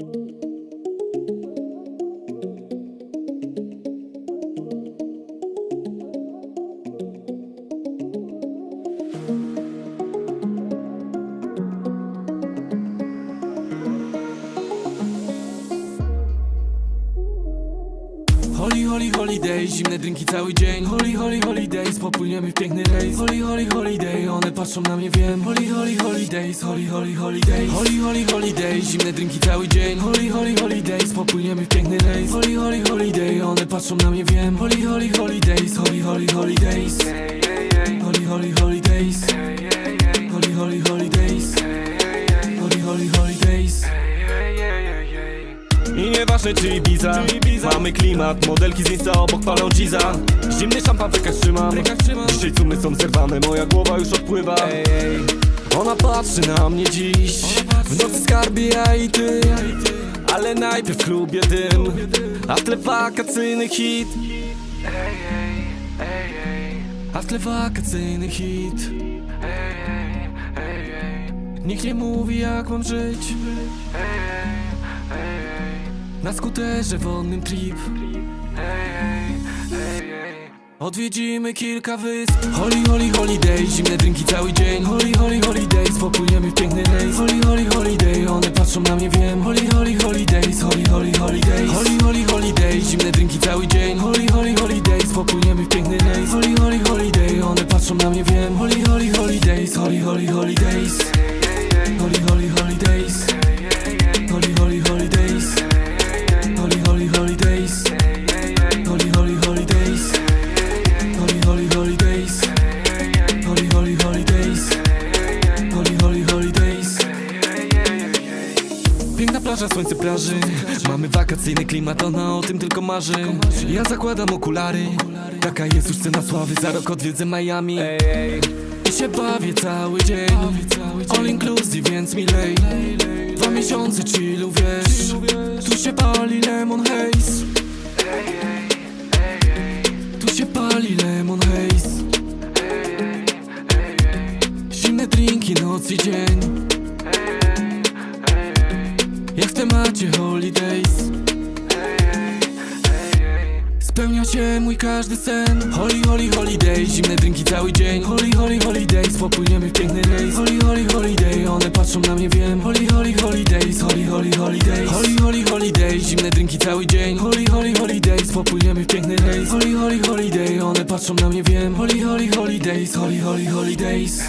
Thank you. Holy, holy, holiday, zimne drinki cały dzień Holy, holy, holidays, popłyniemy w piękny rejs Holy, holy, holiday, one patrzą na mnie, wiem Holy, holy, holidays, holy, holy, holidays Holy, holy, holiday, zimne drinki cały dzień Holy, holy, holidays, popłyniemy w piękny rejs Holy, holy, holiday, one patrzą na mnie, wiem Holy, holy, holidays, holy, holy, holidays I nieważne czy Ibiza Mamy klimat, modelki z Insta obok palą Giza Zimny szampan w rękach trzymam. Dzisiaj cumy są zerwane, moja głowa już odpływa. Ona patrzy na mnie dziś. W nocy skarbie ja i ty. Ale najpierw w klubie dym. A w tle wakacyjny hit. A w tle wakacyjny hit. Nikt nie mówi jak mam żyć Na skuterze wodnym trip Odwiedzimy kilka wysp Holy, holy, holiday, zimne drinki cały dzień Holy, holy, holidays, popłyniemy w piękny rejs Holy, holy, holiday, one patrzą na mnie, wiem Holy, holy, holidays, holy, holy, holidays Holy, holy, holiday, zimne drinki cały dzień Holy, holy, holidays, popłyniemy w piękny rejs Holy, holy, holiday, one patrzą na mnie, wiem Holy, holy, holidays, holy, holy, holidays plaża, słońce plaży. Mamy wakacyjny klimat, ona o tym tylko marzy. Ja zakładam okulary. Taka jest już cena sławy, za rok odwiedzę Miami. I się bawię cały dzień. All inclusive, więc mi lej. Dwa miesiące chillu, wiesz. Tu się pali lemon haze. Tu się pali lemon haze. Zimne drinki, noc i dzień Jak w temacie holidays Spełnia się mój każdy sen Holy, holy, holiday, zimne drinki cały dzień Holy, holy, holidays, popłyniemy w piękny rejs Holy, holy, holiday, one patrzą na mnie, wiem Holy, holy, holidays, holy, holy, holidays Holy, holy, holiday, zimne drinki cały dzień Holy, holy, holidays, popłyniemy w piękny rejs Holy, holy, holiday, one patrzą na mnie, wiem Holy, holy, holidays, holy, holy, holidays